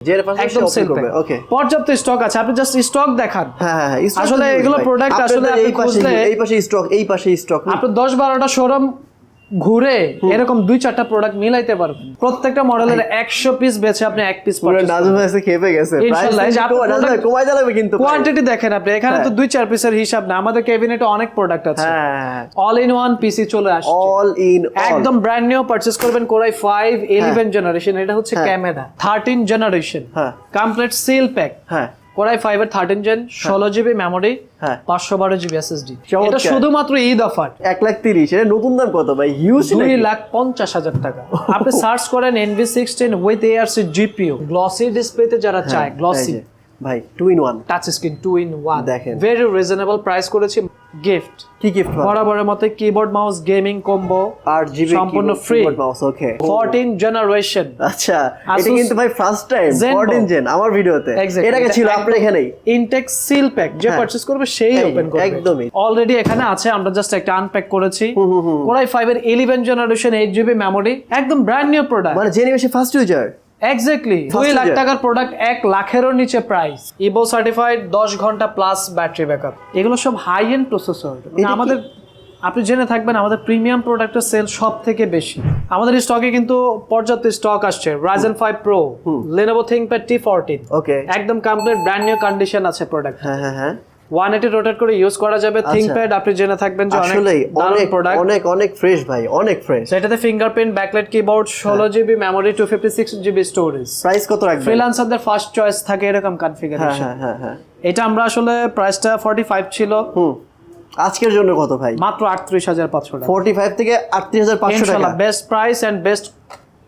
একদম সেল ওকে পর্যাপ্ত স্টক আছে আপনি জাস্ট স্টক দেখান। হ্যাঁ হ্যাঁ হ্যাঁ, আসলে এগুলো প্রোডাক্ট আসলে এই পাশে এই পাশে স্টক এই পাশে স্টক আপনি দশ বারোটা শোরুম ঘুরে এরকম দুই চারটা প্রোডাক্ট মিলাইতে পারবেন। প্রত্যেকটা মডেলের একশো পিস বেছে আপনি এক পিস খেপে গেছে। কমাই কিন্তু কোয়ান্টিটি দেখেন আপনি এখানে তো দুই চার পিসের হিসাব না আমাদের ক্যাবিনেটে অনেক প্রোডাক্ট আছে। হ্যাঁ। অল ইন ওয়ান পিসি চলে আসে অল ইন একদম ব্র্যান্ড নিউ পারচেজ করবেন core i five eleven generation এটা হচ্ছে ক্যামেরা থার্টিন জেনারেশন হ্যাঁ। কমপ্লিট সিল প্যাক হ্যাঁ। কোরাই ফাইভ এর থার্টিন জেন ষোলো জিবি মেমোরি হ্যাঁ। পাঁচশো বারো জিবি এসএসডি ডি এটা শুধুমাত্র ঈদ অফার। এক লাখ তিরিশ এটা নতুন দাম কত ভাই? হিউজ দুই লাখ পঞ্চাশ হাজার টাকা। আপনি সার্চ করেন Envy sixteen with ARC GPU glossy ডিসপ্লেতে যারা হ্যাঁ, চায় গ্লসি ভাই two in one touch screen two in one দেখেন। ভেরি রিজনেবল প্রাইস করেছি। গিফট কি গিফট বরাবরের মতো কিবোর্ড মাউস গেমিং কম্বো আর জিবি সম্পূর্ণ free। মাউস ওকে 14 জেনারেশন আচ্ছা এটা কিন্তু ভাই ফার্স্ট টাইম 14 জেন আমার ভিডিওতে এর আগে ছিল আপনার এখানেই। ইনটেক সিল প্যাক যে হ্যাঁ। পারচেজ করবে সেই ওপেন করবে। একদমই। অলরেডি এখানে আছে আমরা জাস্ট একটা আনপ্যাক করেছি। কোরাই 5 এর 11 জেনারেশন 8 জিবি মেমোরি একদম ব্র্যান্ড নিউ প্রোডাক্ট মানে জেনে বেশি ফার্স্ট ইউজার এক্স্যাক্টলি দুই লাখ টাকার প্রোডাক্ট এক লাখেরও নিচে প্রাইস ইবো সার্টিফাইড দশ ঘণ্টা প্লাস ব্যাটারি ব্যাকআপ এগুলো সব হাই এন্ড প্রসেসর আমাদের আপনি জেনে থাকবেন আমাদের প্রিমিয়াম প্রোডাক্টের সেল সব থেকে বেশি। আমাদের স্টকে কিন্তু পর্যাপ্ত স্টক আসছে। Ryzen five pro Lenovo ThinkPad T fourteen okay একদম কমপ্লিট ব্র্যান্ড নিউ কন্ডিশন আছে প্রোডাক্ট হ্যাঁ হ্যাঁ হ্যাঁ। ওয়ান এইটি রোটেট করে ইউজ করা যাবে থিংকপ্যাড আপনি জেনে থাকবেন যে অনেক অনেক প্রোডাক্ট অনেক অনেক ফ্রেশ ভাই অনেক ফ্রেশ সেটাতে ফিঙ্গারপ্রিন্ট ব্যাকলাইট কিবোর্ড ষোলো GB memory two fifty six GB storage price কত রাখবেন? ফ্রিল্যান্সারদের ফার্স্ট চয়েস থাকে এরকম হ্যাঁ কনফিগারেশন হ্যাঁ হ্যাঁ হ্যাঁ। এটা আমরা আসলে প্রাইসটা ফর্টি ফাইভ ছিল। হুম। আজকের জন্য কত ভাই? মাত্র আটত্রিশ হাজার পাঁচশো টাকা। 45 থেকে 38500 টাকা ইনশাল্লাহ best price and best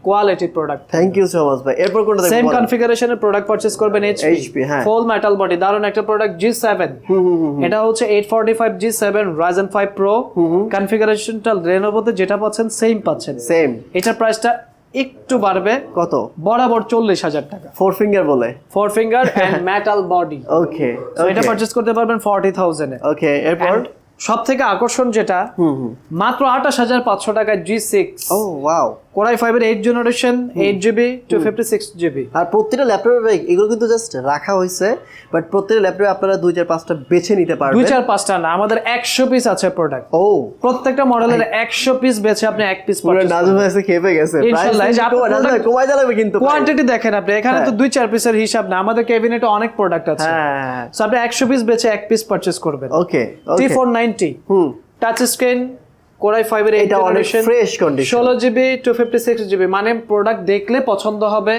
quality product thank you so much ভাই এরপর কোনটা সেম কনফিগারেশনের প্রোডাক্ট পারচেজ করবেন এইচপি HP, হ্যাঁ। ফুল মেটাল বডি দারুণ একটা প্রোডাক্ট জি সেভেন এটা হচ্ছে eight forty five G seven Ryzen five pro কনফিগারেশনটা রেনোভোতে যেটা পাচ্ছেন সেম পাচ্ছেন। সেম এটার প্রাইসটা একটু বাড়বে। কত? বরাবর চল্লিশ হাজার টাকা। ফোর ফিঙ্গার বলে। Four finger and metal body okay এটা পারচেজ করতে পারবেন ফর্টি থাউজেন্ডে ওকে এরপর সব থেকে আকর্ষণ যেটা হুম হুম। মাত্র আঠাশ হাজার পাঁচশো টাকায় জি সিক্স ও ওয়াও কোরাই ফাইভের eight generation eight GB two fifty six GB আর প্রত্যেকটা ল্যাপটপে ভাই এগুলো কিন্তু জাস্ট রাখা হয়েছে বাট প্রত্যেকটা ল্যাপটপে আপনারা দুই চার পাঁচটা বেছে নিতে দুই চার পাঁচটা না আমাদের একশো পিস আছে প্রোডাক্ট ও। প্রত্যেকটা মডেলের একশো পিস বেছে আপনি এক পিস নাজুম এসে খেপে গেছে। কমাই দিলাম কিন্তু কোয়ান্টিটি দেখেন আপনি এখানে তো দুই চার পিসের হিসাব না আমাদের ক্যাবিনেটে অনেক প্রোডাক্ট আছে। হ্যাঁ। আপনি একশো পিস বেছে এক পিস পারচেস করবেন। Okay T four ninety hmm. Touch screen core i ফাইভের এটা অনেক ফ্রেশ কন্ডিশন ষোলো GB two fifty six GB মানে প্রোডাক্ট দেখলে পছন্দ হবে।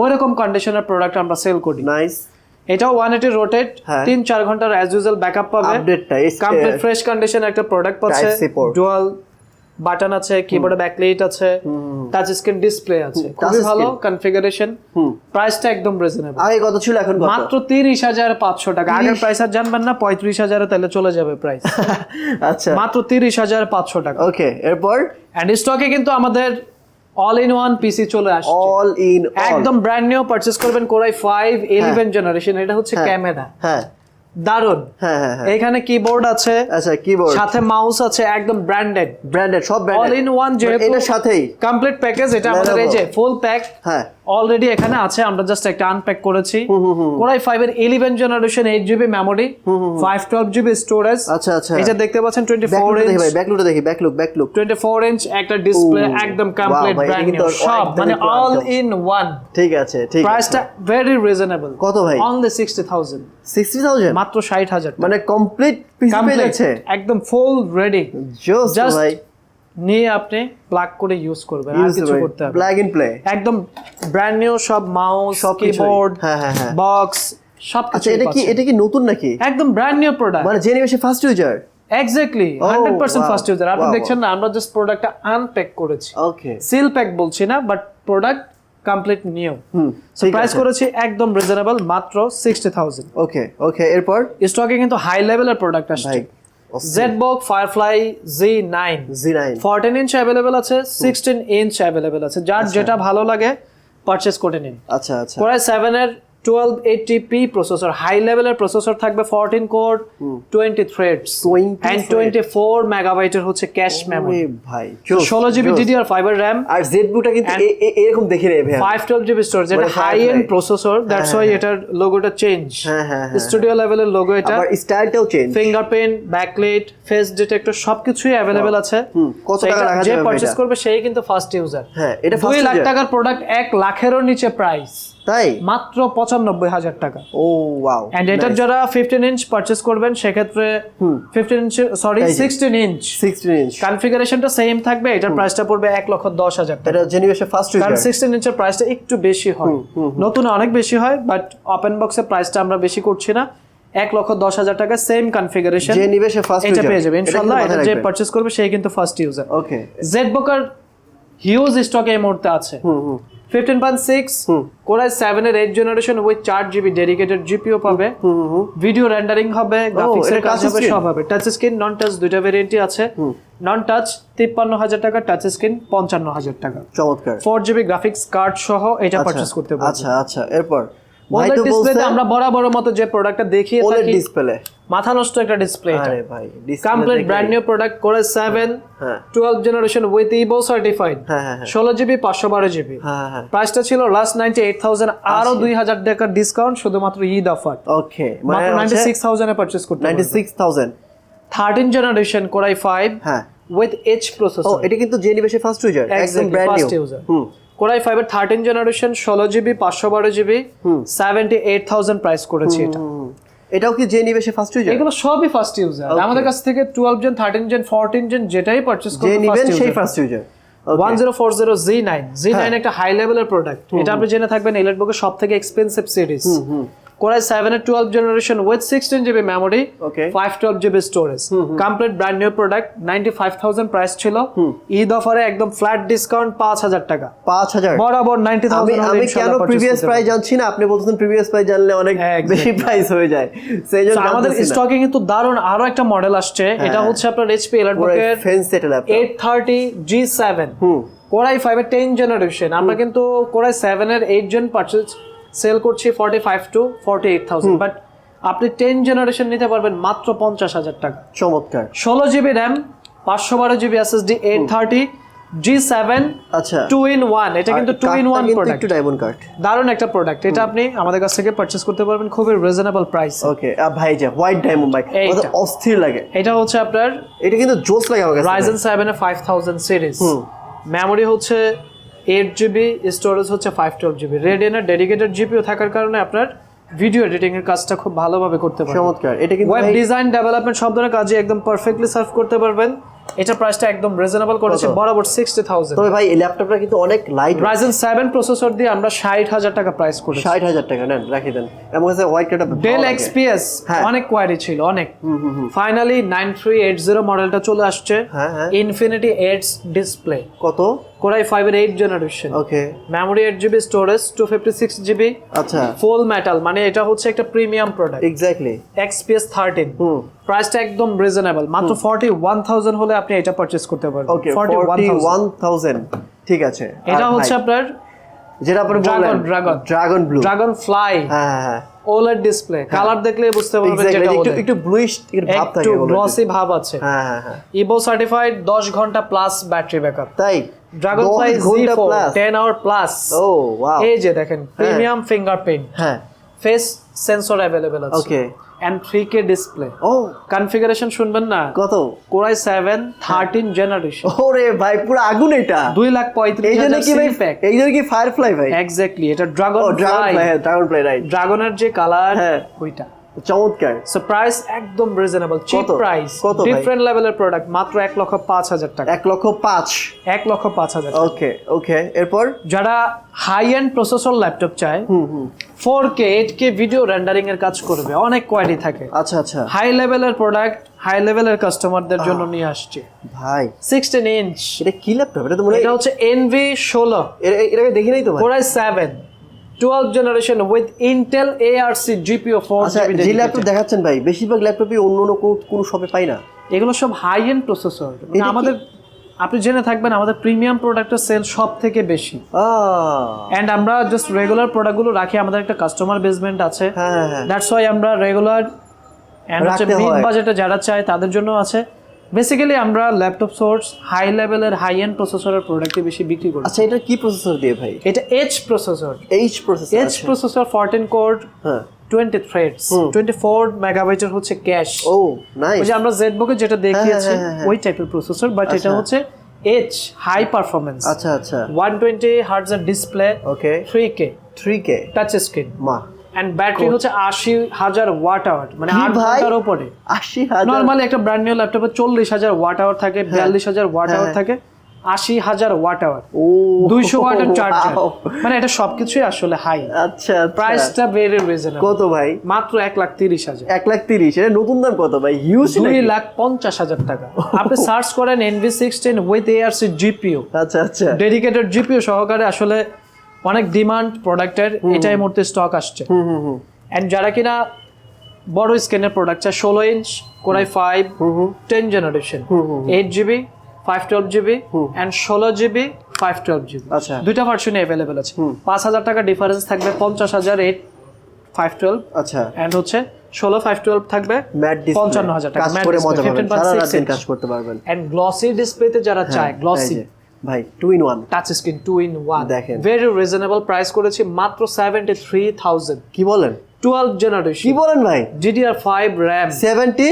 ওই রকম কন্ডিশনের প্রোডাক্ট আমরা সেল করি। নাইস এটা ওয়ান এইটি রোটেট। তিন চার ঘণ্টার অ্যাজ ইউজুয়াল ব্যাকআপ পাবে। আপডেটটা কমপ্লিট ফ্রেশ কন্ডিশন একটা প্রোডাক্ট পাচ্ছে। ডুয়াল বাটন আছে কিবোর্ডে ব্যাকলাইট আছে টাচ স্ক্রিন ডিসপ্লে আছে। খুবই ভালো। কনফিগারেশন প্রাইসটা একদম রিজনেবল আগে কত ছিল এখন কত? মাত্র তিরিশ হাজার পাঁচশো টাকা। আগের প্রাইস আর জানবেন না পঁয়ত্রিশ হাজারে তাহলে চলে যাবে প্রাইস আচ্ছা। মাত্র তিরিশ হাজার পাঁচশো টাকা। ওকে এরপর? অ্যান্ড স্টকে কিন্তু আমাদের অল ইন ওয়ান পিসি চলে আসছে। অল ইন একদম ব্র্যান্ড নিউ পারচেজ করবেন core i five eleven generation এটা হচ্ছে ক্যামেরা হ্যাঁ। দারুণ হ্যাঁ হ্যাঁ হ্যাঁ। এখানে কিবোর্ড আছে আচ্ছা কিবোর্ড সাথে মাউস আছে একদম ব্র্যান্ডেড ব্র্যান্ডেড সব ব্র্যান্ডেড অল ইন ওয়ান যেহেতু এটার সাথেই। কমপ্লিট প্যাকেজ এটা আমাদের এই যে ফুল প্যাক হ্যাঁ। অলরেডি এখানে আছে আমরা জাস্ট একটা আনপ্যাক করেছি। কোরাই ফাইভ এর eleven generation eight GB memory five twelve GB storage আচ্ছা আচ্ছা। এটা দেখতে পাচ্ছেন টোয়েন্টি ফোর ব্যাকলুকটা দেখি ইঞ্চ ভাই ব্যাকলুকটা দেখি back look back look twenty four inch একটা ডিসপ্লে একদম কমপ্লিট ব্র্যান্ড নিউ সব মানে অল ইন ওয়ান ঠিক আছে ঠিক আছে। প্রাইসটা ভেরি রিজনেবল কত ভাই? অনলি সিক্সটি থাউজেন্ড 60000 মাত্র ষাট হাজার মানে কমপ্লিট পিস পেয়ে যাচ্ছে? একদম ফুল রেডি জাস্ট ভাই। নিয়ে আপনি প্লাগ করে ইউজ করবেন আর কিছু করতে হবে প্লাগ ইন প্লে একদম ব্র্যান্ড নিউ সব মাউস। কিবোর্ড হ্যাঁ, হ্যাঁ, হ্যাঁ। বক্স সব আচ্ছা এটা কি এটা কি নতুন নাকি? একদম ব্র্যান্ড নিউ প্রোডাক্ট মানে জেনে বেশি first user exactly Oh, 100% wow. First user আপনি দেখছেন না আমরা জাস্ট প্রোডাক্টটা আনপ্যাক করেছি। ওকে সিল প্যাক বলছি না but product complete new hmm so price করেছি একদম রিজনেবল মাত্র 60000 ওকে ওকে এরপর? স্টকে কিন্তু হাই লেভেলের প্রোডাক্ট আসছে। ZBook Firefly G nine G nine 14 inch available আছে 16 ইঞ্চ অ্যাভেলেবেল আছে। যার যেটা ভালো লাগে পারচেস করে নিন। আচ্ছা আচ্ছা। কোরাই সেভেনের এর twelve eighty P processor high লেভেলের প্রসেসর থাকবে fourteen core twenty threads 20 and twenty four মেগাবাইটের হচ্ছে ক্যাশ মেমোরি ভাই ষোলো জিবি। ডিডিআর ফাইবার র্যাম আর জেড বুটা কিন্তু এরকম দেখে ভাই। ফাইভ টুয়েলভ জিবি স্টোরেজ এটা high end. Processor that's why. এটার লোগোটা চেঞ্জ। স্টুডিও লেভেলের লোগো এটা। স্টাইলটাও change fingerprint backlight face detector সবকিছুই অ্যাভেলেবেল আছে। কত টাকা রাখা যে পারচেজ? করবে সেই কিন্তু ফার্স্ট ইউজার হ্যাঁ এটা দুই ফার্স্ট লাখ টাকার প্রোডাক্ট এক লাখেরও নিচে প্রাইস তাই? মাত্র পঁচানব্বই হাজার টাকা। ও ওয়াও এন্ড এটার যারা ফিফটিন ইঞ্চ পারচেজ করবেন সেক্ষেত্রে ফিফটিন ইঞ্চ সরি যে। সিক্সটিন ইঞ্চ 16 ইঞ্চ কনফিগারেশনটা সেম থাকবে এটার প্রাইসটা পড়বে এক লক্ষ দশ হাজার টাকা। এটা জেনিভেশন ফার্স্ট কারণ সিক্সটিন ইঞ্চের প্রাইসটা একটু বেশি হয়। নতুন অনেক বেশি হয় বাট ওপেন বক্সের প্রাইসটা আমরা বেশি করছি না। এক লক্ষ দশ হাজার টাকা সেম কনফিগারেশন জেনিভেশন ফার্স্ট এটা পেয়ে যাবে। ইনশাল্লাহ এটা যে পারচেজ করবে সেই কিন্তু ফার্স্ট ইউজার ওকে জেড বুকার হিউজ স্টকে এই মুহূর্তে আছে। Hmm hmm. Fifteen point six core i seven এর এইট জেনারেশন ওই চার জিবি ডেডিকেটেড জিপিও পাবে। ভিডিও রেন্ডারিং হবে গ্রাফিক্সের কাজ হবে সব হবে। টাচ স্ক্রিন নন টাচ দুইটা ভেরিয়েন্টই আছে। নন টাচ তিপ্পান্ন হাজার টাকা টাচ স্ক্রিন পঞ্চান্ন হাজার টাকা। চমৎকার। ফোর জিবি গ্রাফিক্স কার্ড সহ এটা পারচেস করতে পারবে। আচ্ছা আচ্ছা এরপর? ভাই তো ডিসপ্লেতে আমরা বরাবর মতো যে প্রোডাক্টটা দেখিয়ে থাকি ডিসপ্লে মাথা নষ্ট একটা ডিসপ্লে আরে ভাই কমপ্লিট ব্র্যান্ড নিউ প্রোডাক্ট করে সেভেন হ্যাঁ twelve generation with Evo certified হ্যাঁ হ্যাঁ হ্যাঁ। ষোলো জিবি পাঁচশো বারো জিবি হ্যাঁ হ্যাঁ প্রাইসটা ছিল লাস্ট নাইনটি এইট থাউজেন্ড আরও দুই হাজার টাকার ডিসকাউন্ট শুধুমাত্র ঈদ অফার ওকে মানে নাইনটি সিক্স থাউজেন্ডে পারচেজ করতে ninety six thousand thirteen generation core i five হ্যাঁ। উইথ এইচ ও এটা কিন্তু জেনিভেশন ফার্স্ট ইউজার একদম ব্র্যান্ড নিউ হুম। কোরাই ফাইভের থার্টিন জেনারেশন ষোলো জিবি পাঁচশো বারো GB seventy eight thousand price করেছি এটা। এটাও কি যে নিবেশে ফার্স্ট ইউজার এগুলো সবই ফার্স্ট ইউজার আমাদের কাছ থেকে twelve gen thirteen gen fourteen gen যেটাই পারচেস যে করবে নিবেন সেই first user one zero four zero G nine G. Nine একটা হাই লেভেলের প্রোডাক্ট এটা আপনি জেনে থাকবেন ইলেকট্রিকের সব থেকে expensive series core i seven এর twelve generation with sixteen GB memory okay five twelve GB storage complete brand new product ninety five thousand price ছিল। ঈদ অফারে একদম ফ্ল্যাট ডিসকাউন্ট পাঁচ হাজার টাকা। পাঁচ হাজার? বরাবর নাইনটি আমি থাউজেন্ড আমি কেন প্রিভিয়াস প্রাইস জানছি না? আপনি বলতেছেন প্রিভিয়াস প্রাইস জানলে অনেক হ্যাঁ, বেশি প্রাইস হয়ে যায়। সেই জন্য আমাদের। স্টকে কিন্তু দারুণ আরও একটা মডেল আসছে। এটা হচ্ছে আপনার HP set eight thirty G seven hmm. Core i ফাইভের টেন জেনারেশন আমরা কিন্তু কোরাই সেভেনের এইট জেন পারচেজ সেল করছি forty five to forty eight thousand but আপনি টেন জেনারেশন নিতে পারবেন মাত্র পঞ্চাশ হাজার টাকা। চমৎকার। ষোলো জিবি র্যাম পাঁচশো বারো GB SSD eight thirty G seven আচ্ছা। টু ইন ওয়ান এটা কিন্তু two in one product diamond card দারুণ একটা প্রোডাক্ট এটা আপনি আমাদের কাছ থেকে পারচেস করতে পারবেন খুবই রিজনেবল প্রাইস ওকে ভাই যে হোয়াইট ডায়মন্ড ভাই। কত অস্থির লাগে। এটা হচ্ছে আপনার এটা কিন্তু জোস লাগে আমার কাছে রাইজেন সেভেন এ ফাইভ থাউজেন্ড সিরিজ মেমোরি হচ্ছে এইট জিবি স্টোরেজ হচ্ছে ফাইভ টুয়েলভ জিবি রেডিয়ানের ডেডিকেটেড জিপিও থাকার কারণে আপনার ভিডিও এডিটিং এর কাজটা খুব ভালোভাবে করতে পারবেন। চমৎকার। এটা কিন্তু ওয়েব ডিজাইন ডেভেলপমেন্ট সব ধরনের কাজে একদম পারফেক্টলি সার্ভ করতে পারবেন। এটা প্রাইসটা একদম রিজনেবল করেছে বরাবর সিক্সটি থাউজেন্ড তবে ভাই এই ল্যাপটপটা কিন্তু অনেক লাইট রাইজেন সেভেন প্রসেসর দিয়ে আমরা ষাট হাজার টাকা প্রাইস করেছি। ষাট হাজার টাকা নেন রাখি দেন। আমার কাছে হোয়াইট কার্ডটা ডেল এক্সপিএস হ্যাঁ। অনেক কোয়ারি ছিল অনেক। Finally nine three eight zero মডেলটা চলে আসছে। হ্যাঁ হ্যাঁ। ইনফিনিটি এইটস ডিসপ্লে কত? কোরাই ফাইভ এর eight generation okay memory eight GB storage two fifty six GB আচ্ছা। ফুল মেটাল মানে এটা হচ্ছে একটা premium product exactly XPS thirteen hmm. প্রাইসটা একদম রিজনেবল মাত্র ফর্টি ওয়ান থাউজেন্ড হলে আপনি এটা পারচেস করতে পারবেন। ফর্টি ওয়ান থাউজেন্ড ঠিক আছে। এটা হচ্ছে আপনার যেটা আপনি বললেন Dragon। Dragon blue dragon fly হ্যাঁ হ্যাঁ ওলেড ডিসপ্লে কালার দেখলে বুঝতে পারবেন যেটা একটু। একটু ব্লুইশ ভাব থাকে বলে। গ্লসি ভাব আছে। হ্যাঁ হ্যাঁ ইভো সার্টিফাইড দশ ঘণ্টা প্লাস ব্যাটারি ব্যাকআপ তাই? ড্রাগন ফ্লাই জি ঘণ্টা four plus? Ten hour plus ও ওয়াও এই যে দেখেন প্রিমিয়াম ফিঙ্গারপ্রিন্ট হ্যাঁ। ফেস সেন্সর অ্যাভেলেবেল আছে। Okay and three K display O configuration শুনবেন না। কত? কোরাই সেভেন থার্টিন জেনারেশন ওরে ভাই পুরো আগুন এটা। দুই লাখ পঁয়ত্রিশ এই জন্য কি ভাই ফ্লাই এই জন্য কি ফায়ারফ্লাই ভাই? এক্স্যাক্টলি এটা dragon dragon fly dragon fly right ড্রাগনের যে কালার হ্যাঁ। ওইটা। চমৎকার। সো প্রাইস একদম রিজনেবল চিপ প্রাইস কত ডিফারেন্ট লেভেলের প্রোডাক্ট মাত্র এক লক্ষ পাঁচ হাজার টাকা। এক লক্ষ পাঁচ। এক লক্ষ পাঁচ হাজার ওকে ওকে এরপর? যারা হাই এন্ড প্রসেসর ল্যাপটপ চায় হুম হুম। Four K eight K video rendering এর কাজ করবে অনেক কোয়ালিটি থাকে। আচ্ছা আচ্ছা। হাই লেভেলের প্রোডাক্ট হাই লেভেলের কাস্টমারদের জন্য নিয়ে আসছে। ভাই। সিক্সটিন ইঞ্চ এটা কি ল্যাপটপ এটা তো মনে এটা হচ্ছে এনভি ষোলো। এর- এর আগে দেখি নাই তো ভাই? Core i seven twelve generation with Intel ARC GPU four যে ল্যাপটপ দেখাচ্ছেন ভাই বেশিরভাগ ল্যাপটপই অন্য অন্য কোনো শপে পাই না। এগুলো সব হাই এন্ড প্রসেসর আমাদের আপনি জেনে থাকবেন আমাদের প্রিমিয়াম প্রোডাক্টের সেল সব থেকে বেশি অ্যান্ড আমরা জাস্ট রেগুলার প্রোডাক্টগুলো রাখি আমাদের একটা কাস্টমার বেসমেন্ট আছে। হ্যাঁ হ্যাঁ, হ্যাঁ। দ্যাটস ওয়াই আমরা রেগুলার অ্যান্ড হচ্ছে বাজেটে যারা চায় তাদের জন্য আছে। বেসিক্যালি আমরা ল্যাপটপ সোর্স হাই লেভেলের হাই এন্ড প্রসেসরের প্রোডাক্টই বেশি বিক্রি করি। আচ্ছা এটা কি প্রসেসর দিয়ে ভাই? এটা H processor H processor H processor fourteen core হ্যাঁ। Twenty threads hmm. Twenty four মেগাবাইটের হচ্ছে ক্যাশ ও নাইস ওই যে আমরা জেড বুকে যেটা দেখিয়েছি হ্যাঁ, হ্যাঁ, হ্যাঁ। ওই টাইপের প্রসেসর বাট এটা। হচ্ছে এইচ হাই পারফরমেন্স আচ্ছা আচ্ছা। One twenty হার্টজের display okay three K three K touch screen মা অ্যান্ড ব্যাটারি হচ্ছে আশি হাজার ওয়াট আওয়ার মানে আট ঘণ্টার উপরে। আশি হাজার? নর্মালি একটা ব্র্যান্ড নিউ ল্যাপটপে চল্লিশ হাজার ওয়াট আওয়ার থাকে বিয়াল্লিশ হাজার ওয়াট হ্যাঁ, আওয়ার হ্যাঁ। থাকে আশি হাজার ওয়াট আওয়ার দুইশো ওয়াটের চার্জার মানে এটা সবকিছুই আসলে হাই আচ্ছা আচ্ছা। প্রাইসটা ভেরি রিজনেবল কত ভাই? মাত্র এক লাখ তিরিশ হাজার। এক লাখ তিরিশ। এটা নতুন দাম কত ভাই? হিউজ দুই লাখ পঞ্চাশ হাজার টাকা। আপনি সার্চ করেন Envy sixteen with ARC GPU আচ্ছা আচ্ছা। ডেডিকেটেড জিপিও সহকারে আসলে অনেক ডিমান্ড প্রোডাক্টের এটাই মুহূর্তে স্টক আসছে। অ্যান্ড যারা কিনা বড় স্ক্রিনের প্রোডাক্ট চায় ষোলো inch core i five ten generation eight GB five twelve GB and ষোলো জিবি ফাইভ টুয়েলভ জিবি আচ্ছা। দুইটা ভার্সনে অ্যাভেলেবেল আছে। পাঁচ হাজার টাকা ডিফারেন্স থাকবে পঞ্চাশ হাজার এইট ফাইভ টুয়েলভ আচ্ছা। অ্যান্ড হচ্ছে ষোলো ফাইভ টুয়েলভ থাকবে পঞ্চান্ন হাজার টাকা, কাজ করে display, মজা পাবেন। সারা রাত কাজ করতে পারবেন। অ্যান্ড গ্লসি ডিসপ্লেতে যারা চায় হ্যাঁ, গ্লসি এই যে, ভাই two in one touch screen two in one দেখেন। ভেরি রিজনেবল প্রাইস করেছি মাত্র সেভেন্টি থ্রি থাউজেন্ড কি বলেন? টুয়েলভ জেনারেশন কি বলেন ভাই? DDR five RAM seventy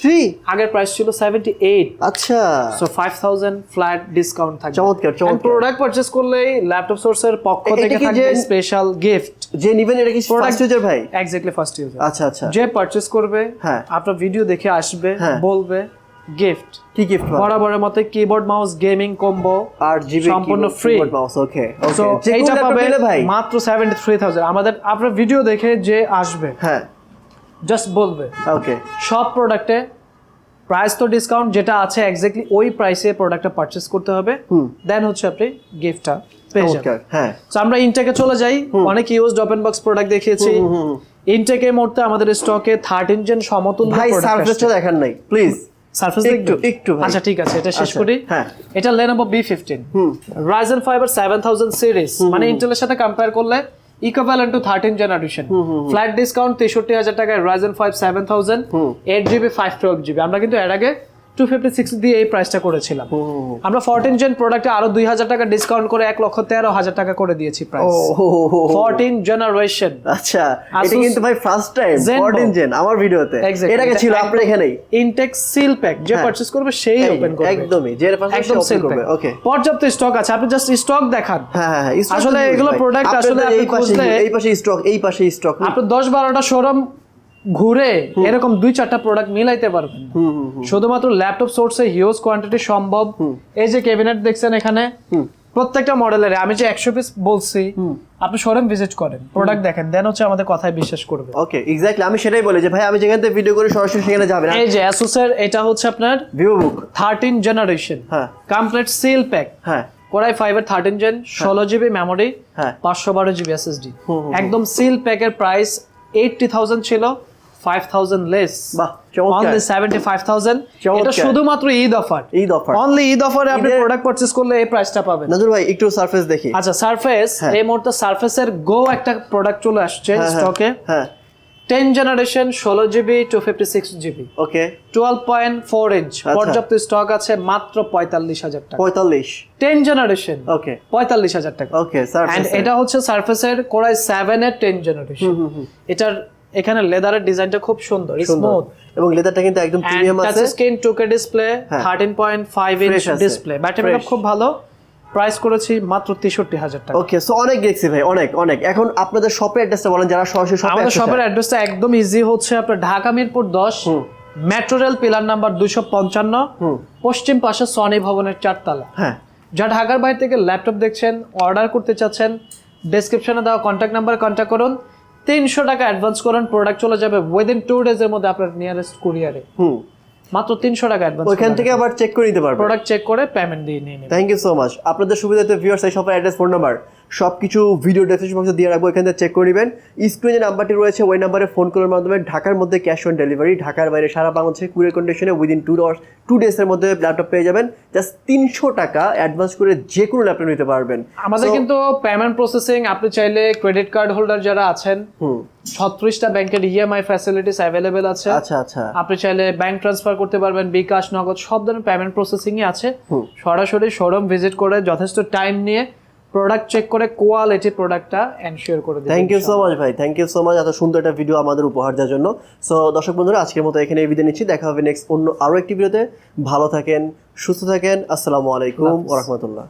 three আগের প্রাইস ছিল সেভেন্টি এইট আচ্ছা। So five thousand flat discount থাকবে। চমৎকার, চমৎকার। প্রোডাক্ট পারচেস করলেই ল্যাপটপ সোর্সের পক্ষ থেকে থাকবে স্পেশাল গিফট যে নিবেন এটা কি ফার্স্ট ইউজার ভাই? এক্স্যাক্টলি ফার্স্ট ইউজার আচ্ছা আচ্ছা। যে পারচেস করবে হ্যাঁ। আপনার ভিডিও দেখে আসবে হ্যাঁ। বলবে গিফট কি গিফট বরাবরের মতো keyboard mouse gaming combo R GB সম্পূর্ণ free। Mouse okay so okay এইটা পাবে ভাই। মাত্র সেভেন্টি থ্রি থাউজেন্ড আমাদের আপনার ভিডিও দেখে যে আসবে হ্যাঁ। জাস্ট বলবে। ওকে সব প্রোডাক্টে প্রাইস তো ডিসকাউন্ট যেটা আছে এক্স্যাক্টলি ওই প্রাইসে প্রোডাক্টটা পারচেস করতে হবে। দেন হচ্ছে আপনি গিফটটা পেয়ে যাবেন। হ্যাঁ। So, আমরা ইনটেকে চলে যাই। অনেক ইউজড ওপেন বক্স প্রোডাক্ট দেখিয়েছি। ইনটেকের মুহূর্তে আমাদের স্টকে থার্টিন জেন সমতুল্য ভাই সার্ভিসটা দেখান নাই প্লিজ সার্ফেস একটু, একটু আচ্ছা ঠিক আছে এটা শেষ আচ্ছা, করি। হ্যাঁ। এটা Lenovo B15 হুম। Ryzen 5 এর 7000 সিরিজ মানে ইন্টেলের সাথে কম্পেয়ার করলে equivalent to 13 generation flat discount 63000 টাকায় Ryzen 5 7000 হুম। 8GB 512GB আমরা কিন্তু এর আগে 256 দিয়ে এই প্রাইসটা করেছিলাম। আমরা 14 জেন প্রোডাক্টে আরও 2000 টাকা ডিসকাউন্ট করে 1 লক্ষ 13000 টাকা করে দিয়েছি প্রাইস। 14 জেনারেশন আচ্ছা এটা কিন্তু ভাই ফার্স্ট টাইম। 14 জেন আমার ভিডিওতে। এটা ছিল আপনার এখানেই। ইনটেক সিল প্যাক যে হ্যাঁ। পারচেজ করবে সেই ওপেন করবে। একদমই যে একদম সিল প্যাক ওকে পর্যাপ্ত স্টক আছে আপনি জাস্ট স্টক দেখান। হ্যাঁ হ্যাঁ হ্যাঁ আসলে এগুলো আপনাদের আসলে আপনি এই পাশে খুঁজলে- এই পাশে স্টক এই পাশে স্টক আপনি দশ বারোটা শোরুম ঘুরে এরকম দুই চারটা প্রোডাক্ট মিলাইতে পারবেন। শুধুমাত্র ল্যাপটপ সোর্সে হিউজ কোয়ান্টিটি সম্ভব। এই যে ক্যাবিনেট দেখছেন এখানে প্রত্যেকটা মডেলের আমি যে একশো পিস বলছি আপনি শোরুম ভিজিট করেন প্রোডাক্ট দেখেন দেন হচ্ছে আমাদের কথায় বিশ্বাস করবে ওকে এক্স্যাক্টলি আমি সেটাই বলি যে ভাই আমি যেখান থেকে ভিডিও করে সরাসরি সেখানে যাবেন। এই যে অ্যাসুসের এটা হচ্ছে আপনার ভিভো বুক থার্টিন জেনারেশন হ্যাঁ। কমপ্লিট সিল প্যাক হ্যাঁ। কোরাই ফাইভের থার্টিন জেন ষোলো জিবি মেমোরি হ্যাঁ। পাঁচশো বারো জিবি এসএসডি একদম সিল প্যাকের প্রাইস এইটটি থাউজেন্ড ছিল five thousand less only seventy five thousand. এটা শুধুমাত্র Eid offer Eid offer only Eid অফারে আপনি প্রোডাক্ট পারচেস করলে এই প্রাইসটা পাবেন। নজর ভাই একটু সারফেস দেখি। আচ্ছা সারফেস হ্যাঁ। এই মুহূর্তে সারফেসের গো একটা প্রোডাক্ট চলে আসছে হ্যাঁ, হ্যাঁ, স্টকে হ্যাঁ। টেন জেনারেশন ষোলো GB two fifty six GB okay twelve point four inch. পর্যাপ্ত স্টক আছে মাত্র পঁয়তাল্লিশ হাজার টাকা। পঁয়তাল্লিশ। টেন জেনারেশন ওকে পঁয়তাল্লিশ হাজার টাকা। ওকে এটা হচ্ছে সারফেসের কোরাই সেভেন এর টেন জেনারেশন এটার এখানে লেদারের ডিজাইনটা খুব সুন্দর স্মুথ এবং লেদারটা কিন্তু একদম প্রিমিয়াম টাচ আছে। স্ক্রিন টুকে ডিসপ্লে হ্যাঁ। Thirteen point five inch display battery backup খুব ভালো। প্রাইস করেছি মাত্র তেষট্টি হাজার টাকা। ওকে সো অনেক দেখছি ভাই অনেক অনেক। এখন আপনাদের শপের অ্যাড্রেসটা বলেন যারা সরাসরি শপে আমাদের শপের অ্যাড্রেসটা একদম ইজি হচ্ছে আপনার ঢাকা মিরপুর দশ মেট্রো রেল পিলার নাম্বার দুশো পঞ্চান্ন পশ্চিম পাশে সনি ভবনের চারতলা। হ্যাঁ। যা ঢাকার বাইরে থেকে ল্যাপটপ দেখছেন অর্ডার করতে চাচ্ছেন ডেসক্রিপশনে দেওয়া কন্ট্যাক্ট নাম্বারে কন্ট্যাক্ট করুন তিনশো টাকা অ্যাডভান্স করুন প্রোডাক্ট চলে যাবে উইদিন টু ডেজের মধ্যে আপনার নিয়ারেস্ট কুরিয়ারে হুম। মাত্র তিনশো টাকা অ্যাডভান্স ওইখান থেকে আবার চেক করে নিতে পারবেন প্রোডাক্ট চেক করে পেমেন্ট দিয়ে নিয়ে নেবেন থ্যাংক ইউ সো মাচ আপনাদের সুবিধাতে ভিউয়ার্স এই শপের অ্যাড্রেস ফোন নাম্বার সব কিছু ভিডিও ডেসক্রিপশন বক্সে দিয়ে রাখব এখান থেকে চেক করে নেবেন। স্ক্রিনে যে নাম্বারটি রয়েছে ওই নাম্বারে ফোন করার মাধ্যমে ঢাকার মধ্যে ক্যাশ অন ডেলিভারি ঢাকার বাইরে সারা বাংলাদেশে কুরিয়ার কন্ডিশনে উইদিন টু আওয়ার্স টু ডেজের মধ্যে ল্যাপটপ পেয়ে যাবেন। জাস্ট তিনশো টাকা অ্যাডভান্স করে যে কোনো ল্যাপটপ নিতে পারবেন। আমাদের কিন্তু পেমেন্ট প্রসেসিং আপনি চাইলে ক্রেডিট কার্ড হোল্ডার যারা আছেন হুম। ছত্রিশটা ব্যাংকের ইএমআই ফ্যাসিলিটিস অ্যাভেলেবেল আছে। আচ্ছা আচ্ছা। আপনি চাইলে ব্যাংক ট্রান্সফার করতে পারবেন বিকাশ নগদ সব ধরনের পেমেন্ট প্রসেসিংই আছে। সরাসরি শোরুম ভিজিট করে যথেষ্ট টাইম নিয়ে প্রোডাক্ট চেক করে কোয়ালিটি প্রোডাক্টটা এনশিওর করে থ্যাংক ইউ সো মাচ ভাই থ্যাংক ইউ সো মাচ এত সুন্দর একটা ভিডিও আমাদের উপহার দেওয়ার জন্য। সো দর্শক বন্ধুরা আজকের মতো এখানে এই বিদায় নিচ্ছি। দেখা হবে নেক্সট অন্য আরও একটি ভিডিওতে ভালো থাকেন সুস্থ থাকেন। আসসালামু আলাইকুম ওরহমতুল্লাহ